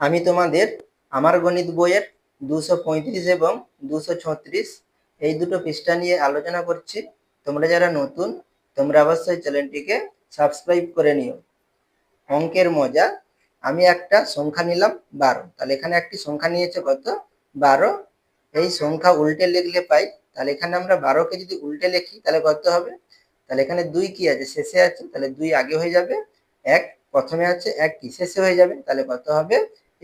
আমি তোমাদের আমার গণিত বইয়ের দুশো পঁয়ত্রিশ এবং দুশো ছত্রিশ এই দুটো পৃষ্ঠা নিয়ে আলোচনা করছি। তোমরা যারা নতুন, তোমরা অবশ্যই চ্যানেলটিকে সাবস্ক্রাইব করে নিও। অঙ্কের মজা, আমি একটা সংখ্যা নিলাম বারো। তাহলে এখানে একটি সংখ্যা নিয়েছে কত? বারো। এই সংখ্যা উল্টে লিখলে পাই, তাহলে এখানে আমরা বারোকে যদি উল্টে লিখি, তাহলে কত হবে? তাহলে এখানে দুই কি আছে? শেষে আছে, তাহলে দুই আগে হয়ে যাবে। এক, প্রথমে আছে এক কি? শেষে হয়ে যাবে, তাহলে কত হবে?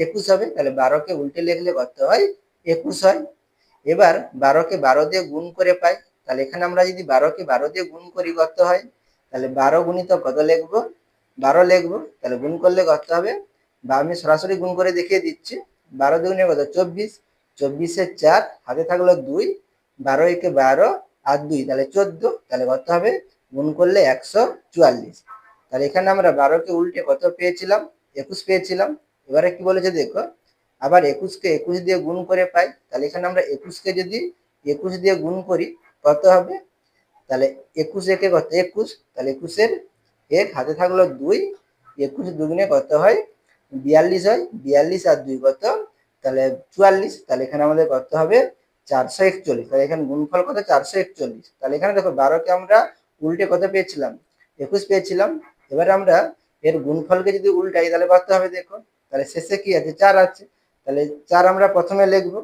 একুশ হবে, তাহলে বারোকে উল্টে লিখলে কত হয়? একুশ হয়। এবার বারোকে বারো দিয়ে গুণ করে পাই, তাহলে এখানে আমরা যদি বারোকে বারো দিয়ে গুণ করি কত হয়? তাহলে বারো গুণিত কত লিখব? বারো লিখব, তাহলে গুণ করলে কত হবে? বা আমি সরাসরি গুণ করে দেখিয়ে দিচ্ছি। বারো দুগুণে কত? চব্বিশ। চব্বিশের চার, হাতে থাকল দুই। বারো একে বারো আর দুই, তাহলে চোদ্দ, তাহলে কত হবে? গুণ করলে একশো চুয়াল্লিশ। তাহলে এখানে আমরা বারোকে উল্টে কত পেয়েছিলাম? একুশ পেয়েছিলাম। এবারে কি বলেছে দেখো, আবার একুশকে একুশ দিয়ে গুণ করে পাই, তাহলে এখানে আমরা একুশকে যদি একুশ দিয়ে গুণ করি, কত হবে? তাহলে একুশ একে কত? একুশ, তাহলে একুশের এক হাতে থাকল দুই, একুশ দুগুণে কত হয়? বিয়াল্লিশ হয়, বিয়াল্লিশ আর দুই কত? তাহলে চুয়াল্লিশ, তাহলে এখানে আমাদের কত হবে? চারশো একচল্লিশ, তাহলে এখানে গুণফল কত? চারশো একচল্লিশ, তাহলে এখানে দেখো বারোকে আমরা উল্টে কত পেয়েছিলাম? একুশ পেয়েছিলাম, এবারে আমরা এর গুণফলকে যদি উল্টাই, তাহলে কত হবে দেখো? তাহলে শেষে কি আছে? চার আছে। তাহলে চার আমরা প্রথমে লিখব।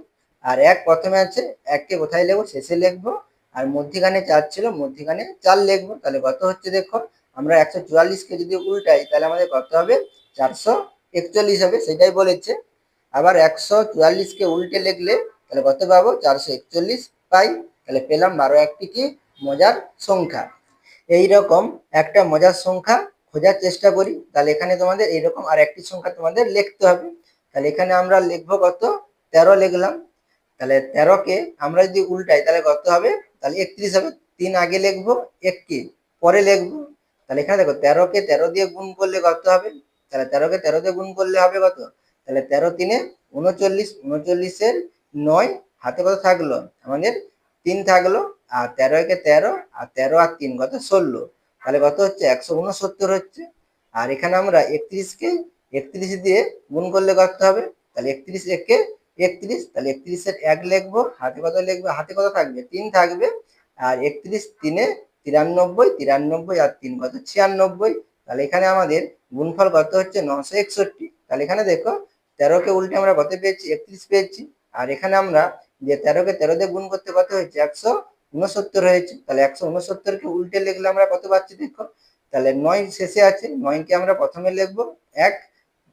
আর এক প্রথমে আছে, এককে কোথায় লিখব? শেষে লিখব। আর মধ্যিখানে চার ছিল, মধ্যিখানে চার লিখব। তাহলে কত হচ্ছে দেখো, আমরা একশো চুয়াল্লিশকে যদি উল্টাই, তাহলে আমাদের কত হবে? চারশো একচল্লিশ হবে, সেটাই বলেছে। আবার একশো চুয়াল্লিশকে উল্টে লিখলে, তাহলে কত পাবো? চারশো একচল্লিশ পাই। তাহলে পেলাম বারো একটি কি? মজার সংখ্যা। এই রকম একটা মজার সংখ্যা খোঁজার চেষ্টা করি, তাহলে এখানে তোমাদের এইরকম আর একটি সংখ্যা তোমাদের লিখতে হবে। তাহলে এখানে আমরা লিখব কত? তেরো লিখলাম। তাহলে তেরোকে আমরা যদি উল্টাই, তাহলে কত হবে? তাহলে একত্রিশ হবে। তিন আগে লিখব, এককে পরে লিখব। তাহলে এখানে দেখো, তেরোকে তেরো দিয়ে গুণ করলে কত হবে? তাহলে তেরোকে তেরো দিয়ে গুণ করলে হবে কত? তাহলে তেরো তিনে উনচল্লিশ, উনচল্লিশের নয় হাতে কত থাকল? আমাদের তিন থাকল, আর তেরো একে তেরো, আর তেরো আর তিন কত? ষোলো। তাহলে কত হচ্ছে? একশো উনসত্তর হচ্ছে। আর এখানে আমরা একত্রিশকে একত্রিশ দিয়ে গুণ করলে কত হবে? তাহলে একত্রিশ একে একত্রিশ, তাহলে একত্রিশের এক লিখব, হাতে কত লিখব? হাতে কত থাকবে? তিন থাকবে। আর একত্রিশ তিনে তিরানব্বই তিরানব্বই আর তিন কত? ছিয়ানব্বই। তাহলে এখানে আমাদের গুণফল কত হচ্ছে? নশো একষট্টি। তাহলে এখানে দেখো, তেরোকে উল্টে আমরা কত পেয়েছি? একত্রিশ পেয়েছি। আর এখানে আমরা যে তেরোকে তেরো দিয়ে গুণ করতে কত হয়েছে? একশো উনসত্তর হয়েছে, তাহলে একশো উনসত্তরকে উল্টে লিখলে আমরা কত পাচ্ছি দেখো? তাহলে নয় শেষে আছে নয়কে আমরা প্রথমে লিখব? এক,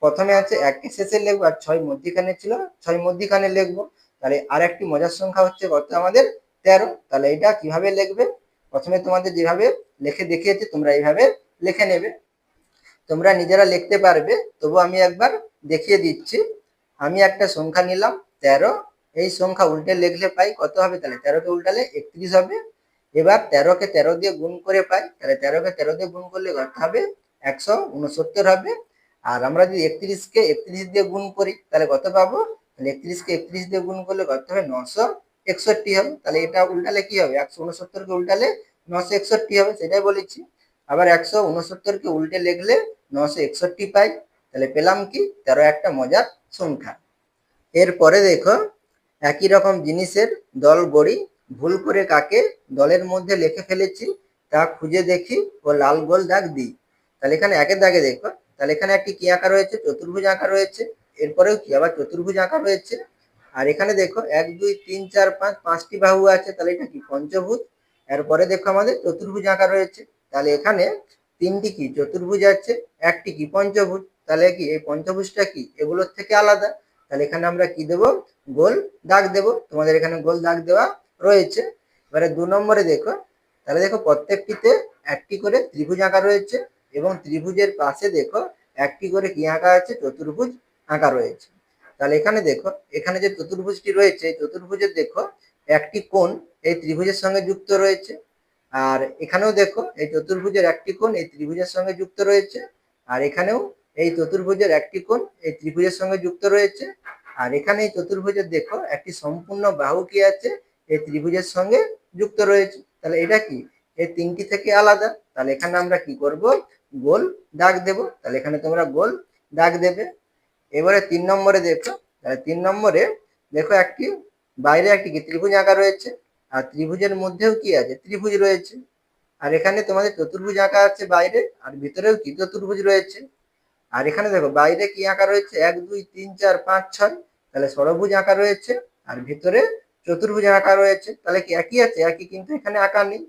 প্রথমে আছে এককে শেষে লিখব, আর ছয় মধ্যিখানে ছিল, ছয় মধ্যিখানে লিখব। তাহলে আর একটি মজার সংখ্যা হচ্ছে কত আমাদের? তেরো। তাহলে এটা কীভাবে লিখবে? প্রথমে তোমাদের যেভাবে লিখে দেখিয়েছি, তোমরা এইভাবে লিখে নেবে। তোমরা নিজেরা লিখতে পারবে, তবু আমি একবার দেখিয়ে দিচ্ছি। আমি একটা সংখ্যা নিলাম, তেরো। এই সংখ্যা উল্টে লিখলে পাই, কত হবে? তাহলে তেরোকে উল্টালে একত্রিশ হবে। এবার তেরোকে তেরো দিয়ে গুণ করে পাই, তাহলে তেরোকে তেরো দিয়ে গুণ করলে কত হবে? একশো উনসত্তর হবে। আর আমরা যদি একত্রিশকে একত্রিশ দিয়ে গুণ করি, তাহলে কত পাবো? তাহলে একত্রিশকে একত্রিশ দিয়ে গুণ করলে কত হবে? নশো একষট্টি হবে। তাহলে এটা উল্টালে কি হবে? একশো উনসত্তরকে উল্টালে নশো একষট্টি হবে, সেটাই বলেছি। আবার একশো উনসত্তরকে উল্টে লিখলে নশো একষট্টি পাই। তাহলে পেলাম কি? তেরো একটা মজার সংখ্যা। এরপরে দেখো একই রকম জিনিসের দল গড়ি ভুল করে কাকে দলের মধ্যে লিখে ফেলেছি তা খুঁজে দেখি ও লাল গোল দাগ দিই। তাহলে এখানে একের দাগে দেখো। তাহলে এখানে একটি কি আঁকা রয়েছে? চতুর্ভুজ আঁকা রয়েছে। এরপরেও কি? আবার চতুর্ভুজ আঁকা রয়েছে। আর এখানে দেখো, এক, দুই, তিন, চার, পাঁচ, পাঁচটি বাহু আছে। তাহলে এটা কি? পঞ্চভুজ। এরপরে দেখো আমাদের চতুর্ভুজ আঁকা রয়েছে। তাহলে এখানে তিনটি কি? চতুর্ভুজ আছে, একটি কি? পঞ্চভুজ। তাহলে কি? এই পঞ্চভুজটা কি? এগুলোর থেকে আলাদা। তাহলে এখানে আমরা কি দেব? গোল দাগ দেব। তোমাদের এখানে গোল দাগ দেওয়া রয়েছে। এবারে দু নম্বরে দেখো। তাহলে দেখো প্রত্যেকটিতে একটি করে ত্রিভুজ আঁকা রয়েছে এবং ত্রিভুজের পাশে দেখো একটি করে কি আঁকা আছে? চতুর্ভুজ আঁকা রয়েছে। তাহলে এখানে দেখো, এখানে যে চতুর্ভুজটি রয়েছে চতুর্ভুজের দেখো একটি কোণ এই ত্রিভুজের সঙ্গে যুক্ত রয়েছে। আর এখানেও দেখো, এই চতুর্ভুজের একটি কোণ এই ত্রিভুজের সঙ্গে যুক্ত রয়েছে। আর এখানেও এই চতুর্ভুজের একটি কোণ এই ত্রিভুজের সঙ্গে যুক্ত রয়েছে। আর এখানে এই চতুর্ভুজের দেখো, একটি সম্পূর্ণ বাহু কি আছে? এই ত্রিভুজের সঙ্গে যুক্ত রয়েছে। তাহলে এটা কি? এই তিনটি থেকে আলাদা। তাহলে এখানে আমরা কি করব? গোল দাগ দেব। তাহলে এখানে তোমরা গোল দাগ দেবে। এবারে তিন নম্বরে দেখো, তাহলে তিন নম্বরে দেখো একটি, বাইরে একটি কি? ত্রিভুজ আঁকা রয়েছে। আর ত্রিভুজের মধ্যেও কি আছে? ত্রিভুজ রয়েছে। আর এখানে তোমাদের চতুর্ভুজ আঁকা আছে বাইরে। আর ভিতরেও কি? চতুর্ভুজ রয়েছে। আর এখানে দেখো, বাইরে কি আঁকা রয়েছে? এক, দুই, তিন, চার, পাঁচ, ছয়। তাহলে ষড়ভুজ আঁকা রয়েছে আর ভিতরে চতুর্ভুজ আঁকা রয়েছে। তাহলে কি একই আছে? একই কিন্তু এখানে আঁকা নেই।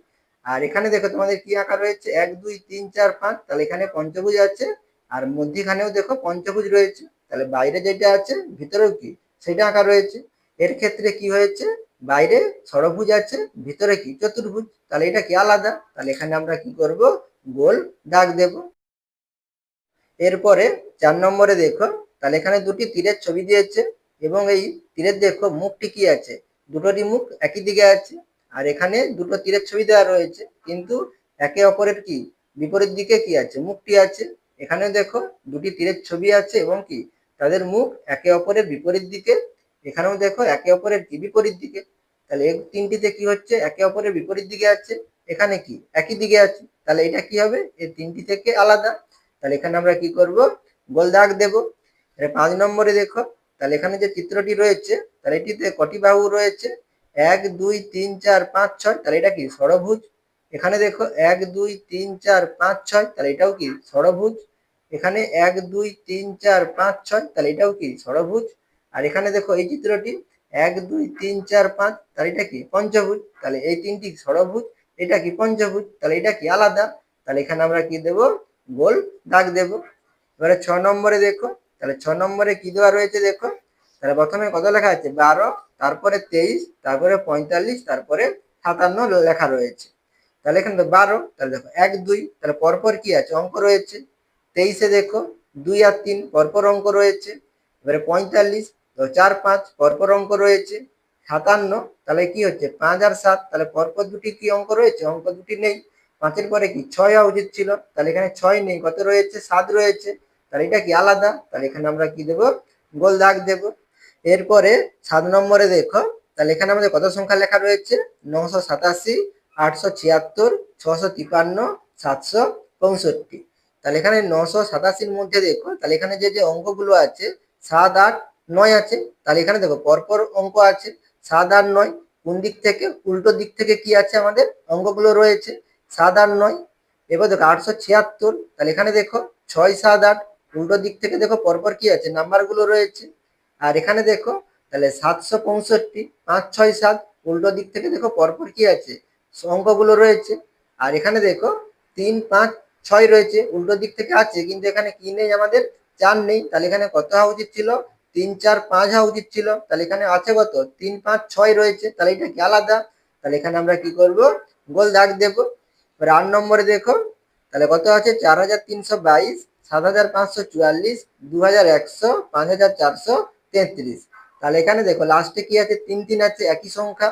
আর এখানে দেখো, তোমাদের কি আঁকা রয়েছে? এক, দুই, তিন, চার, পাঁচ। তাহলে এখানে পঞ্চভুজ আছে আর মধ্যখানেও দেখো পঞ্চভুজ রয়েছে। তাহলে বাইরে যেটা আছে, ভিতরেও কি? সেটা আঁকা রয়েছে। এর ক্ষেত্রে কি হয়েছে? বাইরে ষড়ভুজ আছে, ভিতরে কি? চতুর্ভুজ। তাহলে এটা কি আলাদা? তাহলে এখানে আমরা কি করব? গোল দাগ দেব। এরপরে চার নম্বরে দেখো, তাহলে এখানে দুটি তীরের ছবি দিয়েছে এবং এই তীরের দেখো মুখটি কি আছে? দুটোরই মুখ একই দিকে আছে আর এখানে দুটো তীরের ছবি দেওয়া রয়েছে, কিন্তু একে অপরের কি? বিপরীত দিকে কি আছে? মুখটি আছে। এখানে দেখো দুটি তীরের ছবি আছে এবং কি? তাদের মুখ একে অপরের বিপরীত দিকে, এখানেও দেখো একে অপরের কি? বিপরীত দিকে। তাহলে এই তিনটিতে কি হচ্ছে? একে অপরের বিপরীত দিকে আছে। এখানে কি? একই দিকে আছে। তাহলে এটা কি হবে? এই তিনটি থেকে আলাদা। তাহলে এখানে আমরা কি করব? গোল দাগ দেব। এর পাঁচ নম্বরে দেখো, তাহলে এখানে যে চিত্রটি রয়েছে, তাহলে এটিতে কটি বাহু রয়েছে? এক, দুই, তিন, চার, পাঁচ, ছয়। তাহলে এটা কি? ষড়ভুজ। এখানে দেখো, এক, দুই, তিন, চার, পাঁচ, ছয়। তাহলে এটাও কি? ষড়ভুজ। এখানে এক, দুই, তিন, চার, পাঁচ, ছয়। তাহলে এটাও কি? ষড়ভুজ। আর এখানে দেখো, এই চিত্রটি, এক, দুই, তিন, চার, পাঁচ। তাহলে এটা কি? পঞ্চভুজ। তাহলে এই তিনটি ষড়ভুজ। এটা কি? পঞ্চভুজ। তাহলে এটা কি? আলাদা। তাহলে এখানে আমরা কি দেব? গোল, দাগ দেব। এবারে ছ নম্বরে দেখো, তাহলে ছ নম্বরে কি দেওয়া রয়েছে দেখো? তাহলে প্রথমে কত লেখা আছে? বারো, তারপরে তেইশ, তারপরে পঁয়তাল্লিশ, তারপরে সাতান্ন লেখা রয়েছে। তাহলে এখানে তো বারো, তাহলে দেখো, এক, দুই, তাহলে পরপর কি আছে? অঙ্ক রয়েছে। তেইশে দেখো, দুই আর তিন, পরপর অঙ্ক রয়েছে। এবারে পঁয়তাল্লিশ চার, পাঁচ, পরপর অঙ্ক রয়েছে। সাতান্ন, তাহলে কি হচ্ছে? পাঁচ আর সাত, তাহলে পরপর দুটি কি অঙ্ক রয়েছে? অঙ্ক দুটি নেই। পাঁচের পরে কি? ছয় হওয়া উচিত ছিল। তাহলে এখানে ছয় নেই। কত রয়েছে? সাত রয়েছে। তাহলে এটা কি আলাদা? তাহলে এখানে আমরা কি দেব? গোল দাগ দেব। এরপরে সাত নম্বরে দেখো, তাহলে এখানে আমাদের কত সংখ্যা লেখা রয়েছে? নশো সাতাশি, আটশো ছিয়াত্তর, ছশো তিপান্ন, সাতশো পঁয়ষট্টি। তাহলে এখানে নশো সাতাশির মধ্যে দেখো, তাহলে এখানে যে যে অঙ্কগুলো আছে, সাত, আট, নয় আছে, তাহলে এখানে দেখো পরপর অঙ্ক আছে। সাত আর নয়, কোন দিক থেকে? উল্টো দিক থেকে কি আছে আমাদের? অঙ্কগুলো রয়েছে। সাত আট নয়। এবার দেখো আটশো ছিয়াত্তর। তাহলে এখানে দেখো ছয় সাত আট। উল্টো দিক থেকে দেখো পরপর কি আছে? নাম্বারগুলো রয়েছে। আর এখানে দেখো তাহলে সাতশো পঁয়ষট্টি, পাঁচ ছয় সাত। উল্টো দিক থেকে দেখো পরপর কি আছে? অঙ্কগুলো রয়েছে। আর এখানে দেখো তিন, পাঁচ, ছয় রয়েছে। উল্টো দিক থেকে আছে, কিন্তু এখানে কি নেই আমাদের? চার নেই। তাহলে এখানে কত হওয়া উচিত ছিল? তিন, চার, পাঁচ হওয়া উচিত ছিল। তাহলে এখানে আছে কত? তিন, পাঁচ, ছয় রয়েছে। তাহলে এটা কি আলাদা? তাহলে এখানে আমরা কি করব? গোল দাগ দেবো। আট নম্বরে দেখো, তাহলে কত আছে? চার হাজার তিনশো বাইশ, সাত হাজার পাঁচশো চুয়াল্লিশ দু হাজার একশো, পাঁচ হাজার চারশো তেত্রিশ। তাহলে এখানে দেখো লাস্টে কি আছে? তিন তিন আছে, একই সংখ্যা।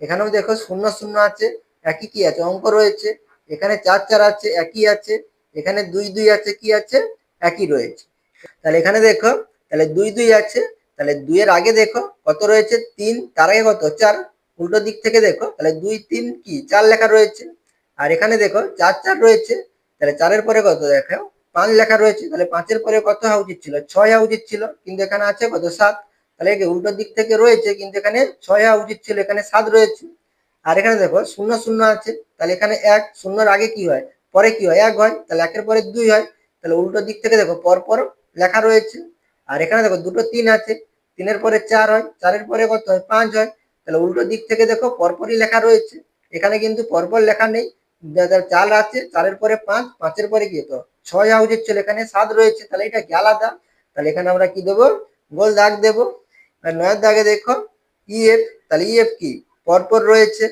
এখানেও দেখো, শূন্য শূন্য আছে, একই কি আছে? অঙ্ক রয়েছে। এখানে চার চার আছে, একই আছে। এখানে দুই দুই আছে, কি আছে? একই রয়েছে। তাহলে এখানে দেখো, তাহলে দুই দুই আছে। তাহলে দুইয়ের আগে দেখো, কত রয়েছে? তিন, তার আগে কত? চার। উল্টো দিক থেকে দেখো, তাহলে দুই, তিন কি? চার লেখা রয়েছে। আর এখানে দেখো, চার চার রয়েছে, তাহলে চারের পরে কত দেখো পাঁচ লেখা রয়েছে, তাহলে পাঁচের পরে কত হওয়া উচিত ছিল? ছয় হওয়া উচিত ছিল, কিন্তু এখানে আছে কত? সাত। তাহলে উল্টো দিক থেকে রয়েছে, কিন্তু এখানে ছয় হওয়া উচিত ছিল, এখানে সাত রয়েছে। আর এখানে দেখো, শূন্য শূন্য আছে, তাহলে এখানে এক, শূন্যর আগে কি হয়? পরে কি হয়? এক হয়, তাহলে একের পরে দুই হয়। তাহলে উল্টো দিক থেকে দেখো পর পর লেখা রয়েছে। আর এখানে দেখো, দুটো তিন আছে, তিনের পরে চার হয়, চারের পরে কত হয়? পাঁচ হয়। তাহলে উল্টো দিক থেকে দেখো, পরপরই লেখা রয়েছে। এখানে কিন্তু পরপর লেখা নেই চার আছে চালের পরে পাঁচ, পাঁচের পরে কি হতো ছয় উচিত ছিল এখানে সাত রয়েছে, তাহলে এটা কি আলাদা? তাহলে এখানে আমরা কি দেবো? গোল দাগ দেবো। আর নয়ের দাগে দেখো ইএফ তাহলে ইএফ কি? পরপর রয়েছে।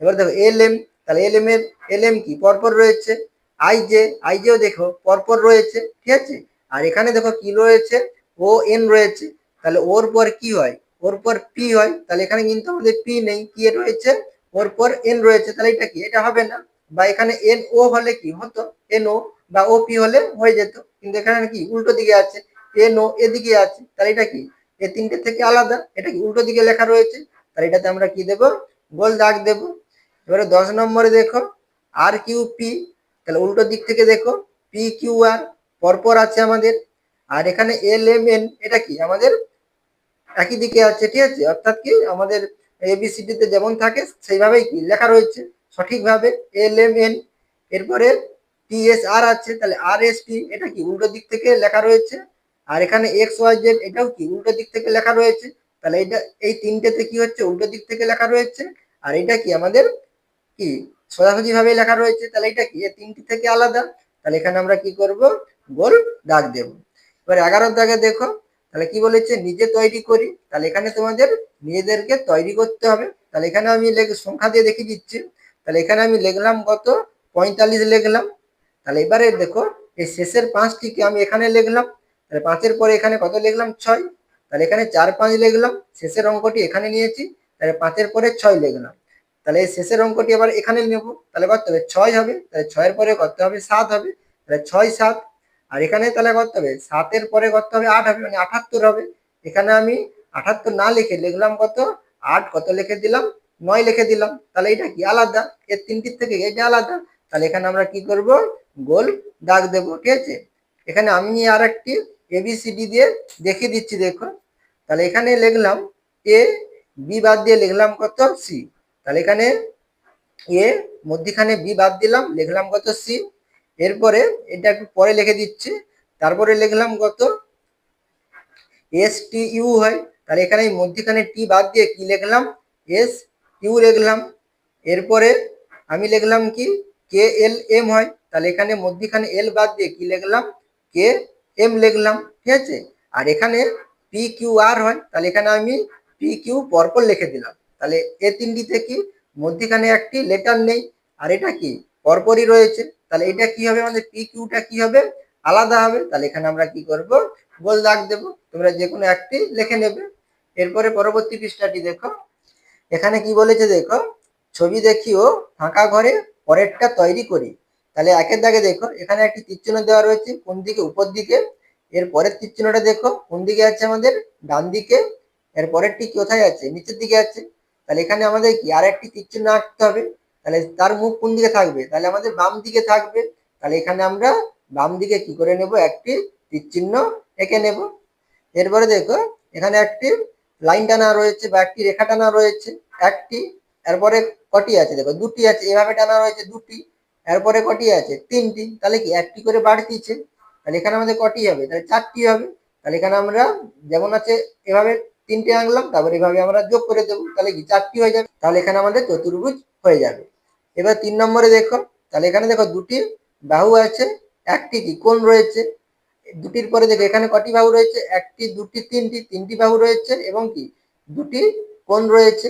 এবার দেখো এল এম তাহলে এল এম এর এল এম কি? পরপর রয়েছে। আই জে আই জেও দেখো, পরপর রয়েছে, ঠিক আছে? আর এখানে দেখো কি রয়েছে? ও এন রয়েছে। তাহলে ওর পর কি হয়? ওর পর পি হয়। তাহলে এখানে কিন্তু আমাদের পি নেই কি রয়েছে। ওর পর এন রয়েছে। তাহলে এটা কি? এটা হবে না। বা এখানে এন ও হলে কি হতো? এন ও বা ও পি হলে হয়ে যেত। কিন্তু এখানে কি উল্টো দিকে আছে। এন ও এদিকে আছে। তাহলে এটা কি? এ তিনটে থেকে আলাদা। এটা কি উল্টো দিকে লেখা রয়েছে? তাহলে এটাতে আমরা কি দেব? গোল দাগ দেব। এবারে দশ নম্বরে দেখো। আর কিউ পি তাহলে উল্টো দিক থেকে দেখো। পি কিউ আর পরপর আছে আমাদের। আর এখানে এল এম এন এটা কি? আমাদের একই দিকে আছে। ঠিক আছে? অর্থাৎ কি? আমাদের এবিসিডি তে যেমন থাকে, সেইভাবেই কি? লেখা রয়েছে। সঠিকভাবে এল এম এন এরপরে টি এস আর আছে, তাহলে আর এস টি এটা কি উল্টো দিক থেকে লেখা রয়েছে? আর এখানে এক্স ওয়াই জেড এটাও কি উল্টো দিক থেকে লেখা রয়েছে? তাহলে এটা, এই তিনটেতে কি হচ্ছে? উল্টো দিক থেকে লেখা রয়েছে। আর এটা কি আমাদের, কি সোজাসুজি ভাবে লেখা রয়েছে? তাহলে এটা কি? এই তিনটি থেকে আলাদা। তাহলে এখানে আমরা কি করব? গোল দাগ দেব। এবার এগারোর দাগে দেখো, তাহলে কি বলেছে? নিজে তৈরি করি। তাহলে এখানে তোমাদের নিজেদেরকে তৈরি করতে হবে। তাহলে এখানে আমি সংখ্যা দিয়ে দেখিয়ে দিচ্ছি। তাহলে এখানে আমি লিখলাম কত? পঁয়তাল্লিশ লিখলাম। তাহলে এবারে দেখো, এই শেষের পাঁচটিকে আমি এখানে লিখলাম। তাহলে পাঁচের পরে এখানে কত লিখলাম? ছয়। তাহলে এখানে চার, পাঁচ লিখলাম। শেষের অঙ্কটি এখানে নিয়েছি। তাহলে পাঁচের পরে ছয় লিখলাম। তাহলে এই শেষের অঙ্কটি আবার এখানে নেব। তাহলে কত হবে? ছয় হবে। তাহলে ছয়ের পরে কত হবে? সাত হবে। তাহলে ছয়, সাত। আর এখানে তাহলে কত হবে? সাতের পরে কত হবে? আট হবে। মানে আঠাত্তর হবে। এখানে আমি আঠাত্তর না লিখে লিখলাম কত? আট। কত লিখে দিলাম? নয় লিখে দিলাম। তাহলে এটা কি আলাদা? এর তিনটির থেকে এটা আলাদা। তাহলে এখানে আমরা কি করব? গোল দাগ দেব, ঠিক আছে? এখানে আমি আর একটি এবিসিডি দিয়ে দেখিয়ে দিচ্ছি, দেখো। তাহলে এখানে লিখলাম এ বি বাদ দিয়ে লিখলাম কত? সি তাহলে এখানে এ মধ্যিখানে বি বাদ দিলাম, লিখলাম কত? সি এরপরে এটা একটু পরে লিখে দিচ্ছি। তারপরে লিখলাম কত? এস টি ইউ হয়। তাহলে এখানে মধ্যিখানে টি বাদ দিয়ে কি লিখলাম? এস ইউ লিখলাম। এরপরে আমি লিখলাম কি? কে এল এম হয়। তাহলে এখানে মধ্যিখানে এল বাদ দিয়ে কি লিখলাম? কে এম লিখলাম। ঠিক আছে? আর এখানে পি কিউ আর হয়। তাহলে এখানে আমি পি কিউ পরপর লিখে দিলাম। তাহলে এ তিনটিতে কি? মধ্যিখানে একটি লেটার নেই। আর এটা কি? পরপরই রয়েছে। তাহলে এটা কি হবে? আমাদের পি কিউটা কি হবে? আলাদা হবে। তাহলে এখানে আমরা কি করব? গোল দাগ দেবো। তোমরা যে কোনো একটি লিখে নেবে। এরপরে পরবর্তী পৃষ্ঠাটি দেখো। এখানে কি বলেছে দেখো? ছবি দেখিও, ফাঁকা ঘরে পরেরটা তৈরি করি। তাহলে একের দাগে দেখো, এখানে একটি তীরচিহ্ন দেওয়া রয়েছে, কোন দিকে? উপর দিকে। এর পরের তীরচিহ্নটা দেখো, কোন দিকে আছে আমাদের? ডান দিকে। এর পরেরটি কোথায় আছে? নিচের দিকে আছে। তাহলে এখানে আমাদের কি? আর একটি তীরচিহ্ন আঁকতে হবে। তাহলে তার মুখ কোন দিকে থাকবে? তাহলে আমাদের বাম দিকে থাকবে। তাহলে এখানে আমরা বাম দিকে কি করে নেব? একটি তীরচিহ্ন এঁকে নেব। এরপরে দেখো, এখানে একটি লাইন টানা রয়েছে বা একটি রেখা টানা রয়েছে, একটি, এরপরে কটি আছে দেখো, দুটি আছে এভাবে টানা রয়েছে, দুটি, এরপরে কটি আছে, তিনটি, তাহলে কি একটি করে বাড়তিছে? তাহলে এখানে আমাদের কটি হবে, তাহলে চারটি হবে, তাহলে এখানে আমরা যেমন আছে এভাবে তিনটে আঁকলাম, তারপর এভাবে আমরা যোগ করে দেবো, তাহলে কি চারটি হয়ে যাবে? তাহলে এখানে আমাদের চতুর্ভুজ হয়ে যাবে। এবার তিন নম্বরে দেখো, তাহলে এখানে দেখো দুটি বাহু আছে, একটি কি কোন রয়েছে? দুটির পরে দেখো, এখানে কটি বাহু রয়েছে? একটি, দুটি, তিনটি তিনটি বাহু রয়েছে এবং কি? দুটি কোণ রয়েছে।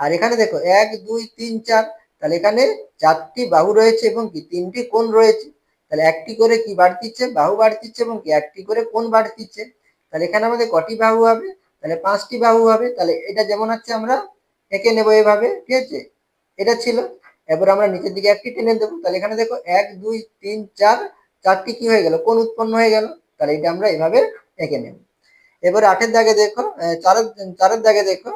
আর এখানে দেখো, এক, দুই, তিন, চার, তাহলে এখানে চারটি বাহু রয়েছে এবং কি? তিনটি কোণ রয়েছে। তাহলে একটি করে কি বাড়তিচ্ছে বাহু বাড়তিচ্ছে এবং কি? একটি করে কোণ বাড়তিচ্ছে তাহলে এখানে আমাদের কটি বাহু হবে? তাহলে পাঁচটি বাহু হবে। তাহলে এটা যেমন আছে, আমরা এঁকে নেব এভাবে, ঠিক আছে? এটা ছিল। এবার আমরা নিচের দিকে একটি টেনে দেবো। তাহলে এখানে দেখো, এক, দুই, তিন, চার চারটি কি হয়ে গেল? কোন উৎপন্ন হয়ে গেল? তাহলে এটা আমরা এভাবে এঁকে নেব। এবার আটের দাগে দেখো চারের চারের দাগে দেখো,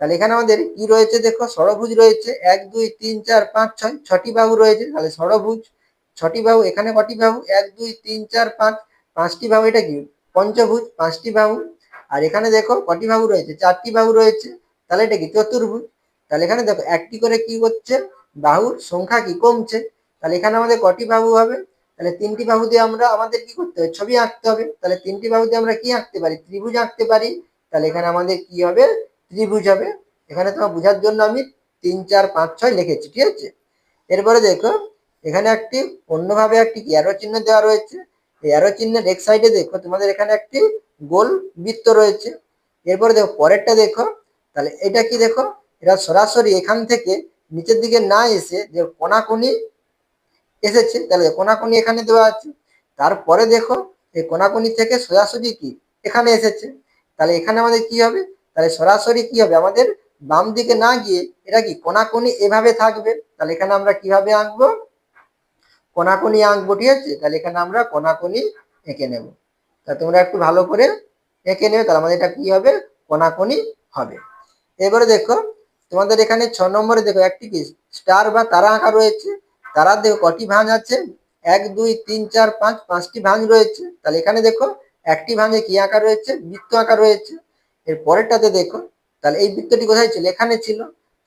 তাহলে এখানে আমাদের কি রয়েছে দেখো? ষড়ভুজ রয়েছে, এক, দুই, তিন, চার, পাঁচ, ছয়, ছটি বাহু রয়েছে, তাহলে ষড়ভুজ, ছটি বাহু, এখানে কটি বাহু? এক, দুই, তিন, চার, পাঁচ, পাঁচটি বাহু, এটা কি? পঞ্চভুজ, পাঁচটি বাহু, আর এখানে দেখো কটি বাহু রয়েছে? চারটি বাহু রয়েছে, তাহলে এটা কি? চতুর্ভুজ। তাহলে এখানে দেখো, একটি করে কি হচ্ছে? বাহুর সংখ্যা কি কমছে? তাহলে এখানে আমাদের কটি বাহু হবে? তাহলে তিনটি বাহু দিয়ে আমরা আমাদের কি করতে হবে? ছবি আঁকতে হবে। তাহলে তিনটি বাহু দিয়ে আমরা কি আঁকতে পারি? ত্রিভুজ আঁকতে পারি। তাহলে এখানে আমাদের কি হবে? ত্রিভুজ হবে। এখানে তোমার বোঝার জন্য আমি তিন, চার, পাঁচ, ছয় লিখেছি, ঠিক আছে? এরপরে দেখো, এখানে একটি অন্যভাবে একটি অ্যারো চিহ্ন দেওয়া রয়েছে। অ্যারো চিহ্নের এক সাইডে দেখো, তোমাদের এখানে একটি গোল বৃত্ত রয়েছে। এরপরে দেখো, পরেরটা দেখো, তাহলে এটা কি দেখো? এটা সরাসরি এখান থেকে নিচের দিকে না এসে যে কোনাকুনি এসেছে, তাহলে কোনাকুনি এখানে দেওয়া আছে। তারপরে দেখো, এই কোনাকুনি থেকে সোজাসুজি কি? এখানে এসেছে। তাহলে এখানে আমাদের কি হবে? তাহলে সরাসরি কি হবে? আমাদের বাম দিকে না গিয়ে এটা কি? কোনাকুনি এভাবে থাকবে। তাহলে এখানে আমরা কীভাবে আঁকবো? কোনাকুনি আঁকবো, ঠিক আছে? তাহলে এখানে আমরা কোনাকুনি এঁকে নেব। তা তোমরা একটু ভালো করে এঁকে নেবে, তাহলে আমাদের এটা কি হবে? কোনাকুনি হবে। এবারে দেখো, তোমাদের এখানে ছ নম্বরে দেখো একটি কি? স্টার বা তারা আঁকা রয়েছে। তারা দেখো কটি ভাঁজ আছে? এক, দুই, তিন, চার, পাঁচ, পাঁচটি ভাঁজ রয়েছে। তাহলে এখানে দেখো একটি ভাঁজে কি আঁকা রয়েছে? বৃত্ত আঁকা রয়েছে। এর পরেরটাতে দেখো, তাহলে এই বৃত্তটি কোথায় ছিল? এখানে ছিল।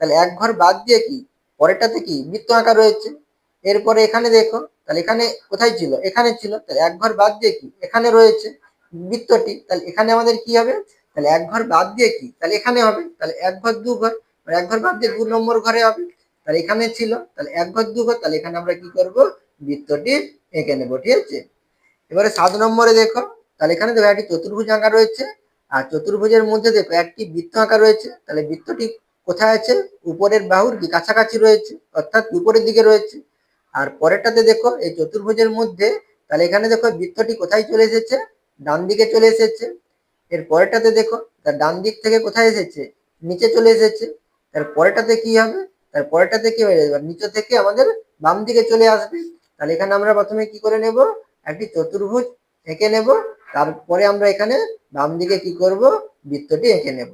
তাহলে এক ঘর বাদ দিয়ে কি? পরেরটাতে কি? বৃত্ত আঁকা রয়েছে। এরপরে এখানে দেখো, তাহলে এখানে কোথায় ছিল? এখানে ছিল। তাহলে এক ঘর বাদ দিয়ে কি? এখানে রয়েছে বৃত্তটি। তাহলে এখানে আমাদের কি হবে? তাহলে এক ঘর বাদ দিয়ে কি? তাহলে এখানে হবে। তাহলে এক ঘর, দু ঘর। এক ঘর বাদ দিয়ে দু নম্বর ঘরে হবে। তাহলে এখানে ছিল, তাহলে এক ঘর দু ঘর তাহলে এখানে আমরা কি করব? বৃত্তটি এঁকে নেব, ঠিক আছে? এবারে সাত নম্বরে দেখো, তাহলে এখানে দেখো একটি চতুর্ভুজ আঁকা রয়েছে, আর চতুর্ভুজের মধ্যে দেখো একটি বৃত্ত আঁকা রয়েছে, তাহলে বৃত্তটি কোথায় আছে? উপরের বাহুর কি কাছাকাছি রয়েছে, অর্থাৎ উপরের দিকে রয়েছে। আর পরেরটাতে দেখো, এই চতুর্ভুজের মধ্যে, তাহলে এখানে দেখো বৃত্তটি কোথায় চলে এসেছে? ডান দিকে চলে এসেছে। এর পরেরটাতে দেখো, তার ডান দিক থেকে কোথায় এসেছে? নিচে চলে এসেছে। তার পরেরটাতে কি হবে? তার পরেরটাতে কি হয়ে যাবে। নিচে থেকে আমাদের বাম দিকে চলে আসবে। তাহলে এখানে আমরা প্রথমে কি করে নেব? একটি চতুর্ভুজ এঁকে নেব। তারপরে আমরা এখানে বাম দিকে কি করব? বৃত্তটি এঁকে নেব।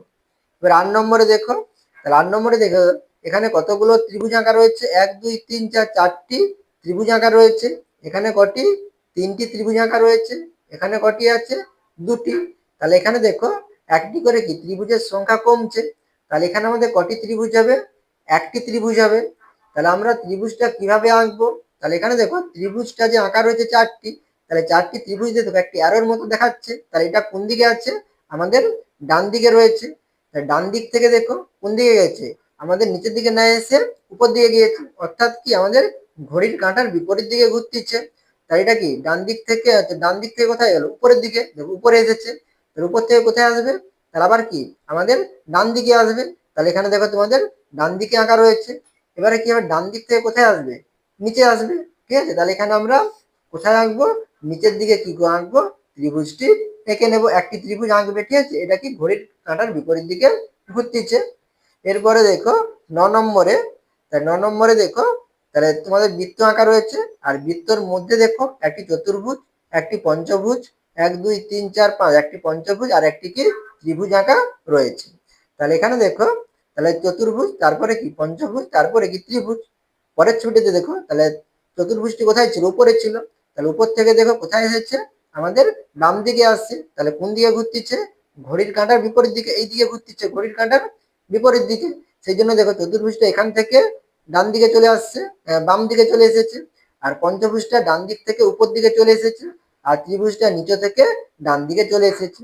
এবার আট নম্বরে দেখো। তাহলে আট নম্বরে দেখো, এখানে কতগুলো ত্রিভুজ আঁকা রয়েছে? এক, দুই, তিন, চার, চারটি ত্রিভুজ আঁকা রয়েছে। এখানে কটি? তিনটি ত্রিভুজ আঁকা রয়েছে। এখানে কটি আছে? দুটি। তাহলে এখানে দেখো, একটি করে কি? ত্রিভুজের সংখ্যা কমছে। তাহলে এখানে আমাদের কটি ত্রিভুজ হবে? একটি ত্রিভুজ হবে, তাহলে আমরা ত্রিভুজটা কীভাবে আঁকবো? তাহলে এখানে দেখো, ত্রিভুজটা যে আঁকা রয়েছে চারটি, তাহলে চারটি ত্রিভুজ দিয়ে দেখো, একটি অ্যারোর মতো দেখাচ্ছে। তাহলে এটা কোন দিকে আছে? আমাদের ডান দিকে রয়েছে। তাহলে ডান দিক থেকে দেখো, কোন দিকে গেছে? আমাদের নিচের দিকে না এসে উপর দিকে গিয়েছে। অর্থাৎ কি, আমাদের ঘড়ির কাঁটার বিপরীত দিকে ঘুরতিছে। তাই এটা কি, ডান দিক থেকে ডান দিক থেকে কোথায় গেল? উপরের দিকে, দেখো, উপরে এসেছে। তাহলে উপর থেকে কোথায় আসবে? তাহলে আবার কি, আমাদের ডান দিকে আসবে। তাহলে এখানে দেখো তোমাদের ডান দিকে আঁকা রয়েছে। এবারে কি হবে? ডান দিক থেকে কোথায় আসবে? নিচে আসবে। ঠিক আছে? তাহলে এখানে আমরা কোথায় আঁকবো? নিচের দিকে কি আঁকবো? ত্রিভুজটি এঁকে নেব। একটি ত্রিভুজ আঁকবে। ঠিক আছে? এটা কি? ঘড়ির কাঁটার বিপরীত দিকে ঘুরতেছে। এরপরে দেখো, ন নম্বরে, তাহলে ন নম্বরে দেখো, তাহলে তোমাদের বৃত্ত আঁকা রয়েছে। আর বৃত্তর মধ্যে দেখো, একটি চতুর্ভুজ, একটি পঞ্চভুজ, এক, দুই, তিন, চার, পাঁচ, একটি পঞ্চভুজ আর একটি কি? ত্রিভুজ আঁকা রয়েছে। তাহলে এখানে দেখো তাহলে চতুর্ভুজ, তারপরে কি? পঞ্চভুজ, তারপরে কি? ত্রিভুজ। পরের ছবিটিতে দেখো, তাহলে চতুর্ভুজটি কোথায় ছিল? উপরে ছিল। তাহলে উপর থেকে দেখো কোথায় এসেছে? আমাদের বাম দিকে আসছে। তাহলে কোন দিকে ঘুরতিছে? ঘড়ির কাঁটার বিপরীত দিকে, এই দিকে ঘুরতিছে ঘড়ির কাঁটার বিপরীত দিকে। সেই জন্য দেখো চতুর্ভুজটা এখান থেকে ডান দিকে চলে আসছে বাম দিকে চলে এসেছে। আর পঞ্চভুজটা ডান দিক থেকে উপর দিকে চলে এসেছে। আর ত্রিভুজটা নিচে থেকে ডান দিকে চলে এসেছে।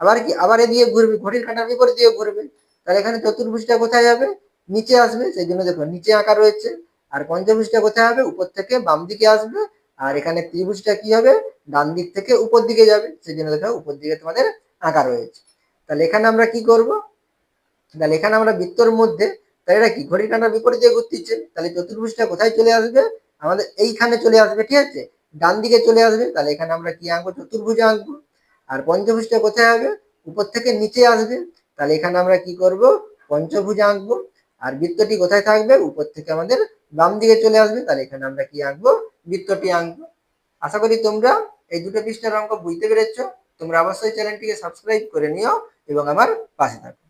আবার কি? আবার এদিকে ঘুরবে, ঘড়ির কাঁটার বিপরীত দিকে ঘুরবে। তাহলে এখানে চতুর্ভুজটা কোথায় যাবে নিচে আসবে, সেই জন্য দেখো নিচে আঁকা রয়েছে, আর পঞ্চভুজটা কোথায় হবে? উপর থেকে বাম দিকে আসবে, আর এখানে ত্রিভুজটা কি হবে? ডান দিক থেকে উপর দিকে যাবে, সেই জন্য দেখো, উপর দিকে তোমাদের আঁকা রয়েছে। তাহলে এখানে আমরা কি করব? তাহলে এখানে আমরা বৃত্তর মধ্যে, তাহলে এটা কি? ঘড়ির কাঁটার বিপরীত ঘুরতিচ্ছে তাহলে চতুর্ভুজটা কোথায় চলে আসবে? আমাদের এইখানে চলে আসবে, ঠিক আছে? ডান দিকে চলে আসবে, তাহলে এখানে আমরা কি আঁকবো? চতুর্ভুজ আঁকবো। আর পঞ্চভুজটা কোথায় হবে? উপর থেকে নিচে আসবে। তাহলে এখানে আমরা কি করব? পঞ্চভুজ আঁকবো। আর বৃত্তটি কোথায় থাকবে? উপর থেকে আমাদের বাম দিকে চলে আসবে। তাহলে এখানে আমরা কি আঁকবো? বৃত্তটি আঁকবো। আশা করি তোমরা এই দুটো পৃষ্ঠার অঙ্ক বুঝতে পেরেছ। তোমরা অবশ্যই চ্যানেলটিকে সাবস্ক্রাইব করে নিও এবং আমার পাশে থাকো।